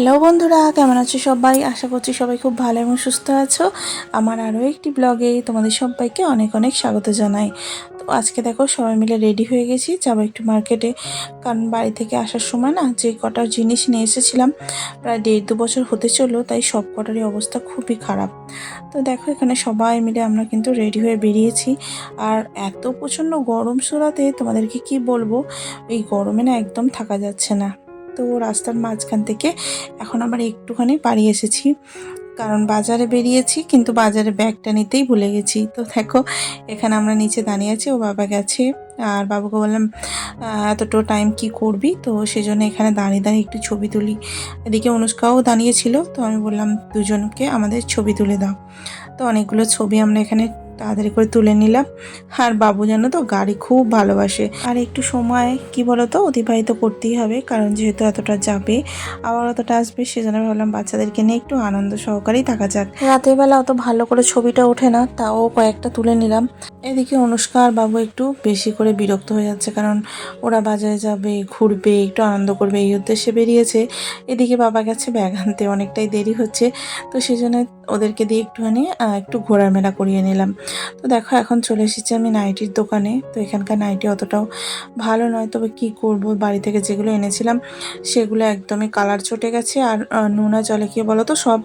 Hello বন্ধুরা, কেমন আছো সবাই? আশা করছি সবাই খুব ভালো এবং সুস্থ আছো। আমার আরও একটি ব্লগে তোমাদের সবাইকে অনেক অনেক স্বাগত জানাই। তো আজকে দেখো সবাই মিলে রেডি হয়ে গেছি, যাব একটু মার্কেটে। কারণ বাড়ি থেকে আসার সময় না যে কটার জিনিস নিয়ে এসেছিলাম, প্রায় দেড় দু বছর হতে চলল, তাই সব কটারই অবস্থা খুবই খারাপ। তো দেখো এখানে সবাই মিলে আমরা কিন্তু রেডি হয়ে বেরিয়েছি। আর এত প্রচণ্ড গরম সুরাতে তোমাদেরকে কি বলব? এই গরমে না একদম থাকা যাচ্ছে না। তো রাস্তার মাঝখান থেকে এখন আবার একটুখানি বাড়ি এসেছি। কারণ বাজারে বেরিয়েছি কিন্তু বাজারে ব্যাগটা নিতেই ভুলে গেছি। তো দেখো এখানে আমরা নিচে দাঁড়িয়ে আছি ও বাবা গেছে। আর বাবুকে বললাম "আহ, এতটা টাইম কি করবি? তো সেজন্য এখানে দাঁড়িয়ে দাঁড়িয়ে একটু ছবি তুলি। এদিকে অনুষ্কাও দাঁড়িয়েছিল তো আমি বললাম দুজনকে আমাদের ছবি তুলে দাও। তো অনেকগুলো ছবি আমরা এখানে তাড়াতাড়ি করে তুলে নিলাম। আর বাবু জানো তো, গাড়ি খুব ভালোবাসে। আর একটু সময়, কি বলতো, অতিবাহিত করতেই হবে, কারণ যেহেতু এতটা যাবে, আবার অতটা আসবে, সেজন্য ভাবলাম বাচ্চাদেরকে নিয়ে একটু আনন্দ সহকারেই থাকা যাক। রাতের বেলা অত ভালো করে ছবিটা ওঠে না, তাও কয়েকটা তুলে নিলাম। এদিকে অনুষ্কা আর বাবু একটু বেশি করে বিরক্ত হয়ে যাচ্ছে, কারণ ওরা বাজারে যাবে, ঘুরবে, একটু আনন্দ করবে, এই উদ্দেশ্যে বেরিয়েছে। এদিকে বাবা গেছে ব্যাগ আনতে, অনেকটাই দেরি হচ্ছে। তো সেই জন্য ওদেরকে দিয়ে একটুখানি একটু ঘোরার মেলা করিয়ে নিলাম। তো দেখো, এখন চলে এসেছি আমি নাইটির দোকানে। তো এখানকার নাইটি অতটাও ভালো নয়, তবে কি করব? বাড়ি থেকে যেগুলো এনেছিলাম, সেগুলো একদমই কালার চটে গেছে। আর নোনা জলে কি বলো তো সব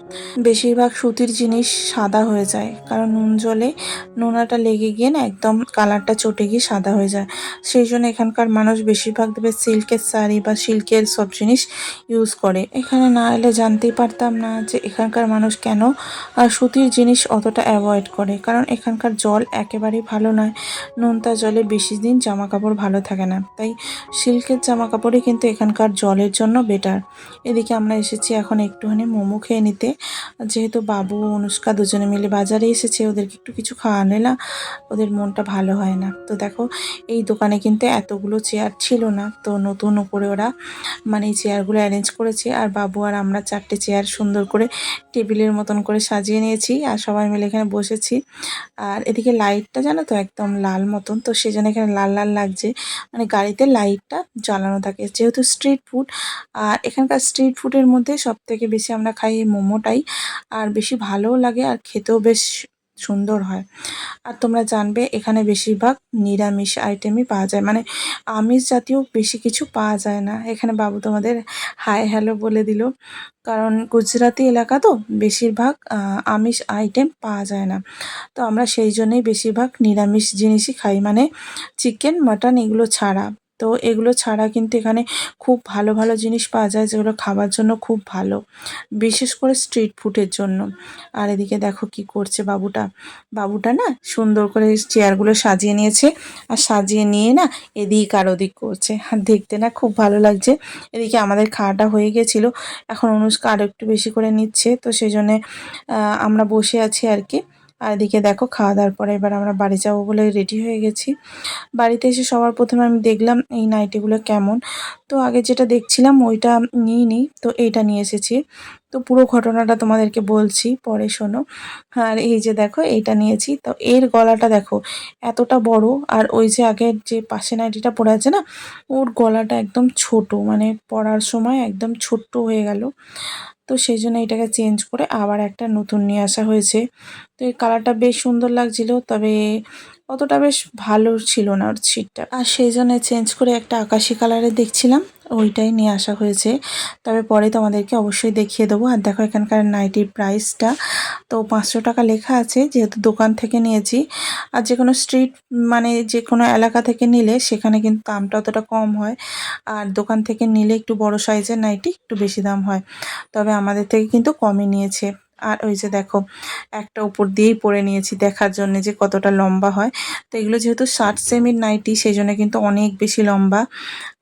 বেশিরভাগ সুতির জিনিস সাদা হয়ে যায়। কারণ নুন জলে, নোনাটা লেগে গিয়ে না একদম কালারটা চটে গিয়ে সাদা হয়ে যায়। সেই জন্য এখানকার মানুষ বেশিরভাগ দেবে সিল্কের শাড়ি বা সিল্কের সব জিনিস ইউজ করে। এখানে না এলে জানতেই পারতাম না যে এখানকার মানুষ কেন সুতির জিনিস অতটা অ্যাভয়েড করে, কারণ এখানকার জল একেবারেই ভালো নয়। নোনতা জলে বেশি দিন জামা কাপড় ভালো থাকে না, তাই সিল্কের জামা কাপড়ই কিন্তু এখানকার জলের জন্য বেটার এদিকে আমরা এসেছি এখন একটুখানি মোমো খেয়ে নিতে। যেহেতু বাবু অনুষ্কা দুজনে মিলে বাজারে এসেছে, ওদেরকে একটু কিছু খাওয়ালে না ওদের মনটা ভালো হয় না। তো দেখো, এই দোকানে কিন্তু এতগুলো চেয়ার ছিল না, তো নতুন করে ওরা মানে এই চেয়ারগুলো অ্যারেঞ্জ করেছে। আর বাবু আর আমরা চারটে চেয়ার সুন্দর করে টেবিলের মতন করে সাজিয়ে নিয়েছি আর সবাই মিলে এখানে বসেছি। আর এদিকে লাইটটা জানো তো একদম লাল মতন, তো সেই জন্য এখানে লাল লাল লাগছে। মানে গাড়িতে লাইটটা জ্বালানো থাকে, যেহেতু স্ট্রিট ফুড আর এখানকার স্ট্রিট ফুডের মধ্যে সব থেকে বেশি আমরা খাই মোমোটাই, আর বেশি ভালোও লাগে আর খেতেও বেশ সুন্দর হয়। আর তোমরা জানবে, এখানে বেশিরভাগ নিরামিষ আইটেমই পাওয়া যায়। মানে আমিষ জাতীয় বেশি কিছু পাওয়া যায় না। এখানে বাবু তোমাদের হাই হ্যালো বলে দিল। কারণ গুজরাটি এলাকা তো বেশিরভাগ আমিষ আইটেম পাওয়া যায় না। তো আমরা সেই জন্যই বেশিরভাগ নিরামিষ জিনিসই খাই। মানে চিকেন মাটন এগুলো ছাড়া। তো এগুলো ছাড়া কিন্তু এখানে খুব ভালো ভালো জিনিস পাওয়া যায় যেগুলো খাবার জন্য খুব ভালো, বিশেষ করে স্ট্রিট ফুডের জন্য। আর এদিকে দেখো কি করছে বাবুটা। বাবুটা না সুন্দর করে চেয়ারগুলো সাজিয়ে নিয়েছে আর সাজিয়ে নিয়ে না এদিক আর ওদিক করছে। আর দেখতে না খুব ভালো লাগছে। এদিকে আমাদের খাওয়াটা হয়ে গেছিল। এখন অনুষ্কা আরও একটু বেশি করে নিচ্ছে। তো সেই জন্যে আমরা বসে আছি আর কি। আর এদিকে দেখো খাওয়া দাওয়ার পরে এবার আমরা বাড়ি যাব বলে রেডি হয়ে গেছি। বাড়িতে এসে সবার প্রথমে আমি দেখলাম এই নাইটিগুলো কেমন। তো আগে যেটা দেখছিলাম ওইটা নিই তো এইটা নিয়ে এসেছি। তো পুরো ঘটনাটা তোমাদেরকে বলছি, পরে শোনো। আর এই যে দেখো, এইটা নিয়েছি। তো এর গলাটা দেখো, এতটা বড়। আর ওই যে আগের যে পাশে নাইটিটা পরে আছে না, ওর গলাটা একদম ছোট মানে পরার সময় একদম ছোট্ট হয়ে গেল। তো সেই জন্য এটাকে চেঞ্জ করে আবার একটা নতুন নিয়ে আসা হয়েছে। তো এই কালারটা বেশ সুন্দর লাগছিল, তবে অতটা বেশ ভালো ছিল না ওর ছিটটা। আর সেই জন্য চেঞ্জ করে একটা আকাশি কালারে দেখছিলাম। ওইটাই নিয়ে আসা হয়েছে। তবে পরে তোমাদেরকে অবশ্যই দেখিয়ে দেবো। আর দেখো এখানকার নাইটির প্রাইসটা তো পাঁচশো টাকা লেখা আছে, যেহেতু দোকান থেকে নিয়েছি। আর যে কোনো স্ট্রিট মানে যে কোনো এলাকা থেকে নিলে সেখানে কিন্তু দামটা অতটা কম হয়। আর দোকান থেকে নিলে একটু বড় সাইজের নাইটি একটু বেশি দাম হয়। তবে আমাদের থেকে কিন্তু কমই নিয়েছে। আর ওই যে দেখো, একটা উপর দিয়েই পরে নিয়েছি দেখার জন্য যে কতটা লম্বা হয়। তো এগুলো যেহেতু ষাট সেমির নাইটি সেই জন্য কিন্তু অনেক বেশি লম্বা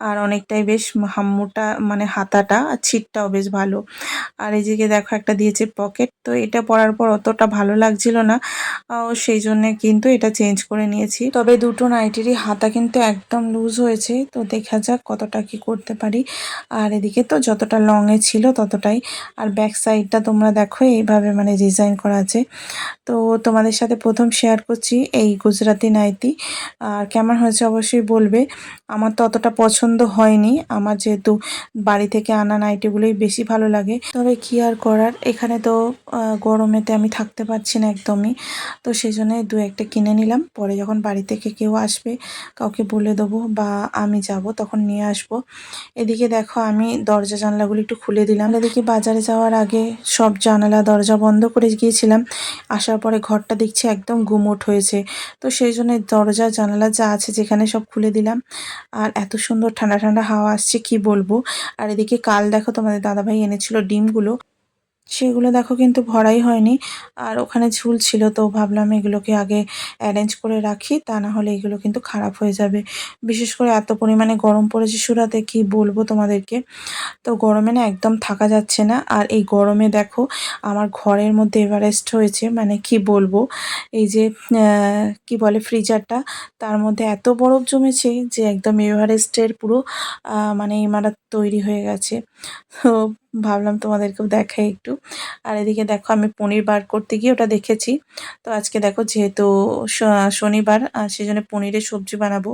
আর অনেকটাই বেশ হাম্মুটা মানে হাতাটা আর ছিটটাও বেশ ভালো। আর এই দিকে দেখো একটা দিয়েছে পকেট, তো এটা পরার পর অতটা ভালো লাগছিল না। সেই জন্যে কিন্তু এটা চেঞ্জ করে নিয়েছি। তবে দুটো নাইটিরই হাতা কিন্তু একদম লুজ হয়েছে, তো দেখা যাক কতটা কি করতে পারি। আর এদিকে তো যতটা লংয়ে ছিল ততটাই। আর ব্যাক সাইডটা তোমরা দেখো, এই এইভাবে মানে ডিজাইন করা আছে। তো তোমাদের সাথে প্রথম শেয়ার করছি এই গুজরাতি নাইটি। আর কেমন হয়েছে অবশ্যই বলবে। আমার তো অতটা পছন্দ হয়নি। আমার যেহেতু বাড়ি থেকে আনা নাইটিগুলোই বেশি ভালো লাগে। তবে কি আর করার? এখানে তো গরমেতে আমি থাকতে পারছি না একদমই। তো সেই জন্য দু একটা কিনে নিলাম। পরে যখন বাড়ি থেকে কেউ আসবে, কাউকে বলে দেবো বা আমি যাব, তখন নিয়ে আসব। এদিকে দেখো আমি দরজা জানলাগুলো একটু খুলে দিলাম। এদিকে বাজারে যাওয়ার আগে সব জানালা দরজা বন্ধ করে গিয়েছিলাম। আসার পরে ঘরটা দেখছি একদম গুমোট হয়েছে। তো সেই জন্য দরজা, জানালা যা আছে যেখানে সব খুলে দিলাম। আর এত সুন্দর ঠান্ডা ঠান্ডা হাওয়া আসছে, কি বলব? আর এদিকে কাল দেখো তোমাদের দাদাভাই এনেছিল ডিমগুলো। সেগুলো দেখো কিন্তু ভরাই হয়নি। আর ওখানে ঝুল ছিল তো ভাবলাম এগুলোকে আগে অ্যারেঞ্জ করে রাখি, তা না হলে এগুলো কিন্তু খারাপ হয়ে যাবে। বিশেষ করে এত পরিমাণে গরম পড়েছে সুরাতে, কি বলব তোমাদেরকে? তো গরমে না একদম থাকা যাচ্ছে না। আর এই গরমে দেখো, আমার ঘরের মধ্যে এভারেস্ট হয়েছে মানে কি বলব? এই যে কি বলে ফ্রিজারটা তার মধ্যে এত বরফ জমেছে যে একদম এভারেস্টের পুরো মানে ইমারত তৈরি হয়ে গেছে। তো ভাবলাম তোমাদেরকেও দেখাই একটু। আর এদিকে দেখো আমি পনির বার করতে গিয়ে ওটা দেখেছি। তো আজকে দেখো যেহেতু শনিবার সেজন্য পনিরের সবজি বানাবো।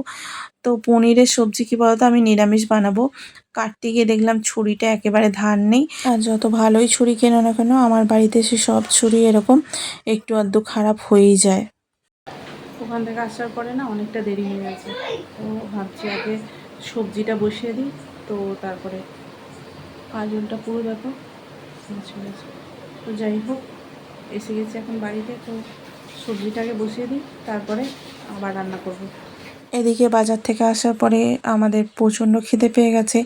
তো পনিরের সবজি কি বলতো? আমি নিরামিষ বানাবো। কাটতে গিয়ে দেখলাম ছুরিটা একেবারে ধার নেই। আর যত ভালোই ছুরি কেনো না কেন আমার বাড়িতে এসে সব ছুরি এরকম একটু আধটু খারাপ হয়েই যায়। ওখান থেকে আসার পরে না অনেকটা দেরি হয়ে গেছে। তো ভাবছি আগে সবজিটা বসিয়ে দিই। তো তারপরে আঁচলটা পুরো দেখো। মুছে তো যাই হোক, এসে গেছে এখন বাড়িতে, তো সবজিটাকে বসিয়ে দিই, তারপরে আবার রান্না করব। এদিকে বাজার থেকে আসার পরে আমাদের প্রচণ্ড খিদে পেয়ে গেছে।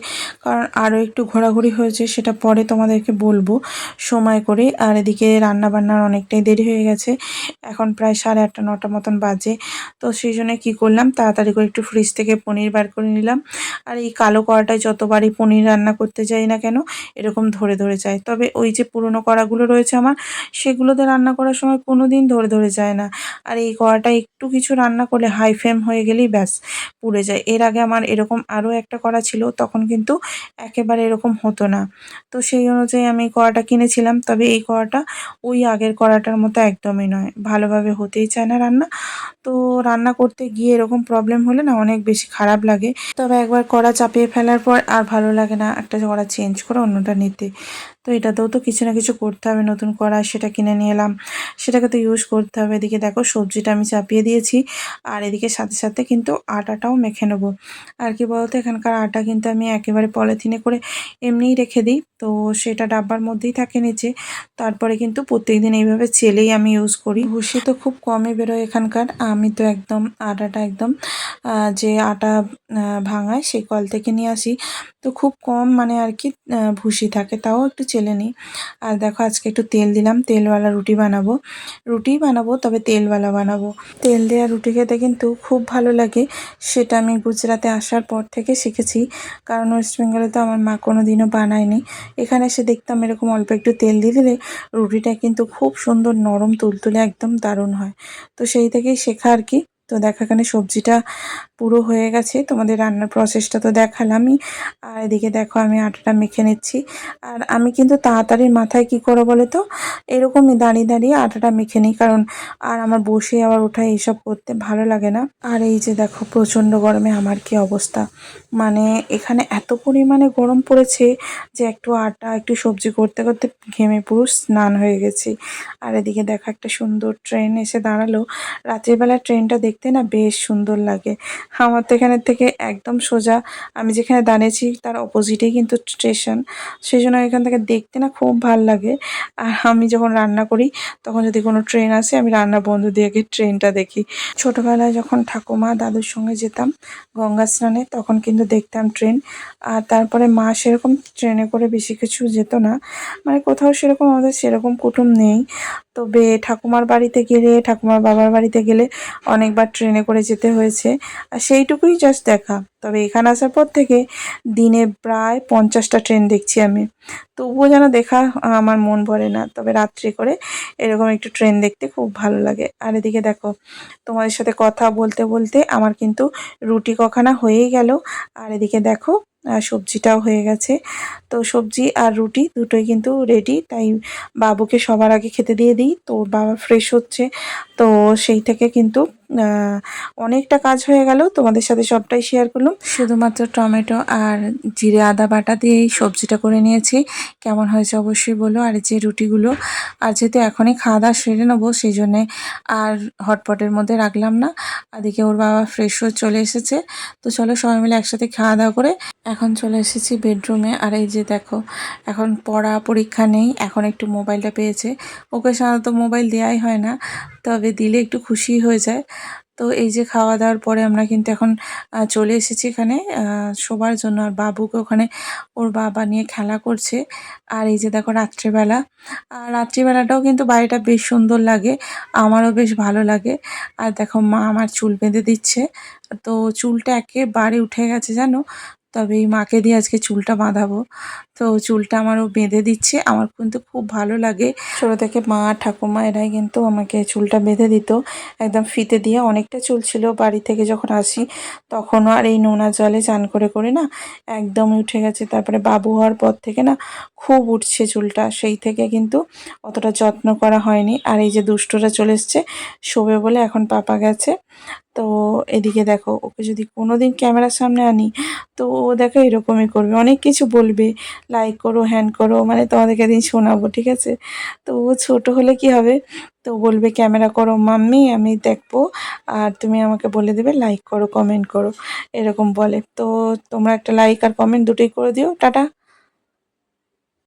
কারণ আরও একটু ঘোরাঘুরি হয়েছে, সেটা পরে তোমাদেরকে বলব। সময় করে, আর এদিকে রান্না বান্নার অনেকটাই দেরি হয়ে গেছে। এখন প্রায় সাড়ে আটটা, নটা মতন বাজে। তো সেই জন্য কী করলাম, তাড়াতাড়ি করে একটু ফ্রিজ থেকে পনির বার করে নিলাম। আর এই কালো কড়াটায় যতবারই পনির রান্না করতে যাই না কেন, এরকম ধরে ধরে যায়। তবে ওই যে পুরনো কড়াগুলো রয়েছে আমার, সেগুলোতে রান্না করার সময় কোনো দিন ধরে ধরে যায় না। আর এই কড়াটা একটু কিছু রান্না করলে হাই ফ্লেম হয়ে গেলেই ব্যাস, পুড়ে যায়। এর আগে আমার এরকম আরও একটা কড়া ছিল, তখন কিন্তু একেবারে এরকম হতো না। তো সেই অনুযায়ী আমি কড়াটা কিনেছিলাম, তবে এই কড়াটা ওই আগের কড়াটার মতো একদমই নয়। ভালোভাবে হতেই চায় না রান্না। তো রান্না করতে গিয়ে এরকম প্রবলেম হলে না অনেক বেশি খারাপ লাগে। তবে একবার কড়া চাপিয়ে ফেলার পর আর ভালো লাগে না একটা কড়া চেঞ্জ করে অন্যটা নিতে। তো এটাতেও তো কিছু না কিছু করতে হবে, নতুন কড়া সেটা কিনে নিয়ে এলাম। সেটাকে তো ইউজ করতে হবে। এদিকে দেখো সবজিটা আমি চাপিয়ে দিয়েছি আর এদিকে সাথে সাথে কিন্তু আটাটাও মেখে নেব। আর কি বলতো, এখানকার আটা কিন্তু আমি একেবারে পলিথিনে করে এমনিই রেখে দিই। তো সেটা ডাব্বার মধ্যেই থাকে নিচে। তারপরে কিন্তু প্রত্যেকদিন এইভাবে চেলেই আমি ইউজ করি। ভুসি তো খুব কমই বেরোয় এখানকার। আমি তো একদম আটাটা একদম যে আটা ভাঙায় সেই কল থেকে নিয়ে আসি। তো খুব কম মানে আর কি ভুসি থাকে। তাও একটু চেলে নিই। আর দেখো, আজকে একটু তেল দিলাম, তেলওয়ালা রুটি বানাবো। রুটিই বানাবো, তবে তেলওয়ালা বানাবো। তেল দেওয়া রুটি খেতে কিন্তু খুব ভালো লাগে, সেটা আমি গুজরাতে আসার পর থেকে শিখেছি। কারণ ওয়েস্ট বেঙ্গলে তো আমার মা কোনো দিনও বানায়নি। এখানে এসে দেখতাম এরকম অল্প একটু তেল দিয়ে দিলে রুটিটা কিন্তু খুব সুন্দর নরম, তুলতুলে, একদম দারুণ হয়। তো সেই থেকেই শেখা আর কি। তো দেখা এখানে সবজিটা পুরো হয়ে গেছে। তোমাদের রান্নার প্রসেসটা তো দেখালামই। আর এদিকে দেখো আমি আটাটা মেখে নিচ্ছি। আর আমি কিন্তু তাড়াতাড়ি মাথায় কি করো বলে তো এরকমই দাঁড়িয়ে দাঁড়িয়ে আটাটা মেখে নিই। কারণ আর আমার বসে আবার ওঠা এইসব করতে ভালো লাগে না। আর এই যে দেখো প্রচণ্ড গরমে আমার কি অবস্থা। মানে এখানে এত পরিমাণে গরম পড়েছে যে একটু আটা, একটু সবজি করতে করতে ঘেমে পুরো স্নান হয়ে গেছি। আর এদিকে দেখো একটা সুন্দর ট্রেন এসে দাঁড়াল। রাতের বেলা ট্রেনটা দেখতে না বেশ সুন্দর লাগে। আমার তো এখানের থেকে একদম সোজা। আমি যেখানে দাঁড়িয়েছি তার অপোজিটেই কিন্তু স্টেশন সেই জন্য এখান থেকে দেখতে না খুব ভালো লাগে। আর আমি যখন রান্না করি, তখন যদি কোনো ট্রেন আসে, আমি রান্না বন্ধু দিয়ে আগে ট্রেনটা দেখি। ছোটোবেলায় যখন ঠাকুমা দাদুর সঙ্গে যেতাম গঙ্গা স্নানে, তখন কিন্তু দেখতাম ট্রেন আর তারপরে মা সেরকম ট্রেনে করে বেশি কিছু যেত না। মানে কোথাও সেরকম, আমাদের সেরকম কুটুম নেই। তবে ঠাকুমার বাড়িতে গেলে, ঠাকুমার বাবার বাড়িতে গেলে অনেকবার ট্রেনে করে যেতে হয়েছে। আর সেইটুকুই জাস্ট দেখা। তবে এখানে আসার পর থেকে দিনে প্রায় পঞ্চাশটা ট্রেন দেখছি আমি। তবুও যেন দেখা আমার মন ভরে না। তবে রাত্রি করে এরকম একটু ট্রেন দেখতে খুব ভালো লাগে। আর এদিকে দেখো, তোমাদের সাথে কথা বলতে বলতে আমার কিন্তু রুটি কখানা হয়েই গেল। আর এদিকে দেখো সবজিটাও হয়ে গেছে। তো সবজি আর রুটি দুটোই কিন্তু রেডি তাই বাবুকে সবার আগে খেতে দিয়ে দিই। তো বাবা ফ্রেশ হচ্ছে। তো সেই থেকে কিন্তু অনেকটা কাজ হয়ে গেল। তোমাদের সাথে সবটাই শেয়ার করলাম। শুধুমাত্র টমেটো আর জিরে আদা বাটা দিয়েই সবজিটা করে নিয়েছি। কেমন হয়েছে অবশ্যই বলো। আর যে রুটিগুলো, আর যেহেতু এখনই খাওয়া দাওয়া সেরে নেব সেই জন্যে আর হটপটের মধ্যে রাখলাম না। আদিকে ওর বাবা ফ্রেশ হয়ে চলে এসেছে। তো চলো সবাই মিলে একসাথে খাওয়া দাওয়া করে এখন চলে এসেছি বেডরুমে আর এই যে দেখো, এখন পড়া পরীক্ষা নেই, এখন একটু মোবাইলটা পেয়েছে। ওকে সাধারণত মোবাইল দেওয়াই হয় না। তবে দিলে একটু খুশি হয়ে যায়। তো এই যে খাওয়া দাওয়ার পরে আমরা কিন্তু এখন চলে এসেছি এখানে। শোবার জন্য আর বাবুকে ওখানে ওর বাবা নিয়ে খেলা করছে। আর এই যে দেখো রাত্রেবেলা আর রাত্রিবেলাটাও কিন্তু বাড়িটা বেশ সুন্দর লাগে, আমারও বেশ ভালো লাগে। আর দেখো মা আমার চুল বেঁধে দিচ্ছে। তো চুলটা একেবারে উঠে গেছে জানো? তবে এই মাকে দিয়ে আজকে চুলটা বাঁধাবো। তো চুলটা আমারও বেঁধে দিচ্ছে। আমার কিন্তু খুব ভালো লাগে। ছোটো থেকে মা, ঠাকুমা, এরাই কিন্তু আমাকে চুলটা বেঁধে দিত। একদম ফিতে দিয়ে অনেকটা চুল ছিল বাড়ি থেকে যখন আসি, তখনও আর এই নোনা জলে চান করে করে না একদমই উঠে গেছে। তারপরে বাবু হওয়ার পর থেকে না খুব উঠছে চুলটা। সেই থেকে কিন্তু অতটা যত্ন করা হয়নি। আর এই যে দুষ্টরা চলে এসছে, শোবে বলে এখন পাপা গেছে। তো এদিকে দেখো, ওকে যদি কোনোদিন ক্যামেরার সামনে আনি, তো ও দেখো এরকমই করবে। অনেক কিছু বলবে লাইক করো হ্যান করো মানে তোমাদেরকে একদিন শোনাবো, ঠিক আছে? তো ও ছোটো হলে কি হবে? তো বলবে, ক্যামেরা করো, মাম্মি, আমি দেখব, আর তুমি আমাকে বলে দেবে লাইক করো কমেন্ট করো। এরকম বলে। তো তোমরা একটা লাইক আর কমেন্ট দুটোই করে দিও, টাটা।